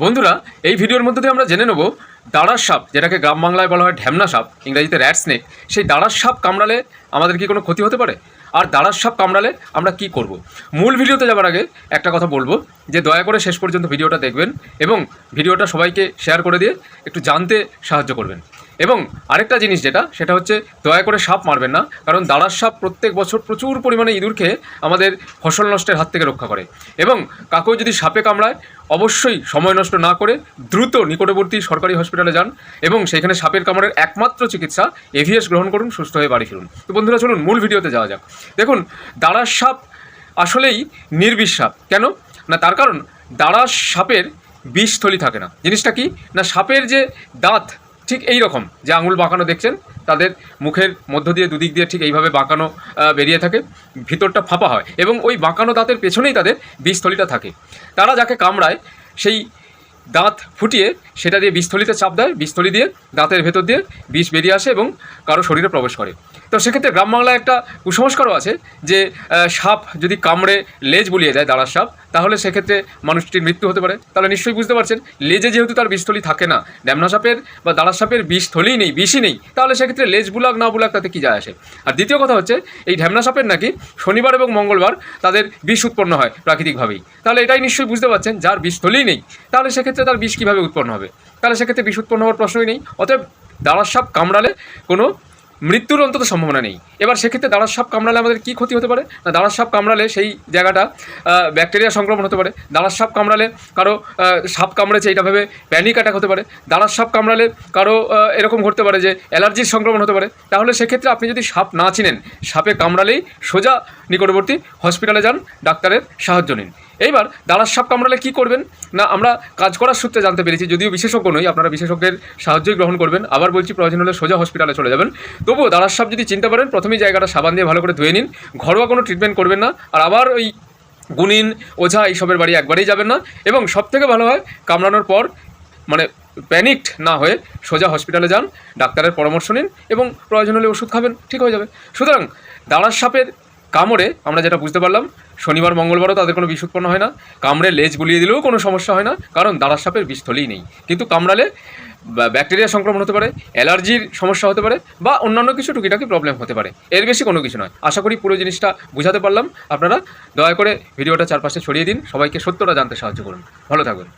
বন্ধুরা, এই ভিডিওর মধ্যে দিয়ে আমরা জেনে নেব, দাঁড়ার সাপ, যেটাকে গ্রাম বাংলায় বলা হয় ঢ্যামনা সাপ, ইংরাজিতে র্যাট স্নেক সেই দাঁড়ার সাপ কামড়ালে আমাদের কি কোনো ক্ষতি হতে পারে? আর দাঁড়ার সাপ কামড়ালে আমরা কি করব? মূল ভিডিওতে যাওয়ার আগে একটা কথা বলব, যে দয়া করে শেষ পর্যন্ত ভিডিওটা দেখবেন এবং ভিডিওটা সবাইকে শেয়ার করে দিয়ে একটু জানতে সাহায্য করবেন। এবং আরেকটা জিনিস যেটা, সেটা হচ্ছে দয়া করে সাপ মারবেন না, কারণ দাঁড়ার সাপ প্রত্যেক বছর প্রচুর পরিমাণে ইঁদুর খেয়ে আমাদের ফসল নষ্টের হাত থেকে রক্ষা করে। এবং কাকেও যদি সাপে কামড়ায়, অবশ্যই সময় নষ্ট না করে দ্রুত নিকটবর্তী সরকারি হসপিটালে যান এবং সেখানে সাপের কামড়ের একমাত্র চিকিৎসা এভিএস গ্রহণ করুন, সুস্থ হয়ে বাড়ি ফিরুন। তো বন্ধুরা, চলুন মূল ভিডিওতে যাওয়া যাক। দেখুন দাঁড়ার সাপ আসলেই নির্বিষ সাপ কেন? না, তার কারণ দাঁড়ার সাপের বিষথলি থাকে না। জিনিসটা কি? না, সাপের যে দাঁত ঠিক এই রকম যে আঙুল বাঁকানো দেখছেন, তাদের মুখের মধ্য দিয়ে দুদিক দিয়ে ঠিক এইভাবে বাঁকানো বেরিয়ে থাকে, ভিতরটা ফাঁপা হয় এবং ওই বাঁকানো দাঁতের পেছনেই তাদের বিষথলিটা থাকে। তারা যাকে কামড়ায়, সেই দাঁত ফুটিয়ে সেটা দিয়ে বিষথলিতে চাপ দেয় বিষথলি দিয়ে, দাঁতের ভেতর দিয়ে বিষ বেরিয়ে আসে এবং কারও শরীরে প্রবেশ করে। তো সেক্ষেত্রে গ্রাম বাংলায় একটা কুসংস্কারও আছে যে সাপ যদি কামড়ে লেজ বুলিয়ে দেয় দাঁড়ার সাপ, তাহলে সেক্ষেত্রে মানুষটির মৃত্যু হতে পারে। তাহলে নিশ্চয়ই বুঝতে পারছেন, লেজে যেহেতু তার বিষথলি থাকে না, ড্যামনা সাপের বা দাঁড়ার সাপের বিষথলিই নেই, বিষই নেই, তাহলে সেক্ষেত্রে লেজ বুলাক না বুলাক তাতে কী যায় আসে? আর দ্বিতীয় কথা হচ্ছে, এই ঢ্যামনা সাপের নাকি শনিবার এবং মঙ্গলবার তাদের বিষ উৎপন্ন হয় প্রাকৃতিকভাবেই। তাহলে এটাই নিশ্চয়ই বুঝতে পারছেন, যার বিষথলিই নেই, তাহলে সেক্ষেত্রে তার বিষ কীভাবে উৎপন্ন হবে? তাহলে সেক্ষেত্রে বিষ উৎপন্ন হওয়ার প্রশ্নই নেই। অতএব দাঁড়ার সাপ কামড়ালে কোনো মৃত্যুর অন্তত সম্ভাবনা নেই। এবার সেক্ষেত্রে দাঁড়ার সাপ কামড়ালে আমাদের কী ক্ষতি হতে পারে? না দাঁড়ার সাপ কামড়ালে সেই জায়গাটা ব্যাকটেরিয়া সংক্রমণ হতে পারে। দাঁড়ার সাপ কামড়ালে কারও সাপ কামড়েছে, এটা ভেবে প্যানিক অ্যাটাক হতে পারে। দাঁড়ার সাপ কামড়ালে কারও এরকম ঘটতে পারে যে অ্যালার্জির সংক্রমণ হতে পারে। তাহলে সেক্ষেত্রে আপনি যদি সাপ না চিনেন, সাপে কামড়ালেই সোজা নিকটবর্তী হসপিটালে যান, ডাক্তারের সাহায্য নিন। এইবার দাঁড়ার সাপ কামড়ালে কী করবেন? না, আমরা কাজ করার সূত্রে জানতে পেরেছি, যদিও বিশেষজ্ঞ নই, আপনারা বিশেষজ্ঞের সাহায্যই গ্রহণ করবেন। আবার বলছি, প্রয়োজন হলে সোজা হসপিটালে চলে যাবেন। তবুও দাঁড়ার সাপ যদি চিনতে পারেন প্রথমেই জায়গাটা সাবান দিয়ে ভালো করে ধুয়ে নিন। ঘরোয়া কোনো ট্রিটমেন্ট করবেন না। আর আবার ওই গুনিন ওঝা এইসবের বাড়ি একবারেই যাবেন না। এবং সব থেকে ভালো হয়, কামড়ানোর পর মানে প্যানিকড না হয়ে সোজা হসপিটালে যান, ডাক্তারের পরামর্শ নিন এবং প্রয়োজন হলে ওষুধ খাবেন, ঠিক হয়ে যাবে। সুতরাং দাঁড়ার সাপের কামড়ে আমরা যেটা বুঝতে পারলাম শনিবার, মঙ্গলবারও তাদের কোনো বিষ উৎপন্ন হয় না। কামড়ে লেজ গুলিয়ে দিলেও কোনো সমস্যা হয় না, কারণ দাঁড়ার সাপের বিষথলেই নেই। কিন্তু কামড়ালে ব্যাকটেরিয়া সংক্রমণ হতে পারে, অ্যালার্জির সমস্যা হতে পারে, বা অন্যান্য কিছু টুকিটাকি প্রবলেম হতে পারে। এর বেশি কোনো কিছু নয়। আশা করি পুরো জিনিসটা বুঝাতে পারলাম। আপনারা দয়া করে ভিডিওটা চারপাশে ছড়িয়ে দিন। সবাইকে সত্যটা জানতে সাহায্য করুন। ভালো থাকবেন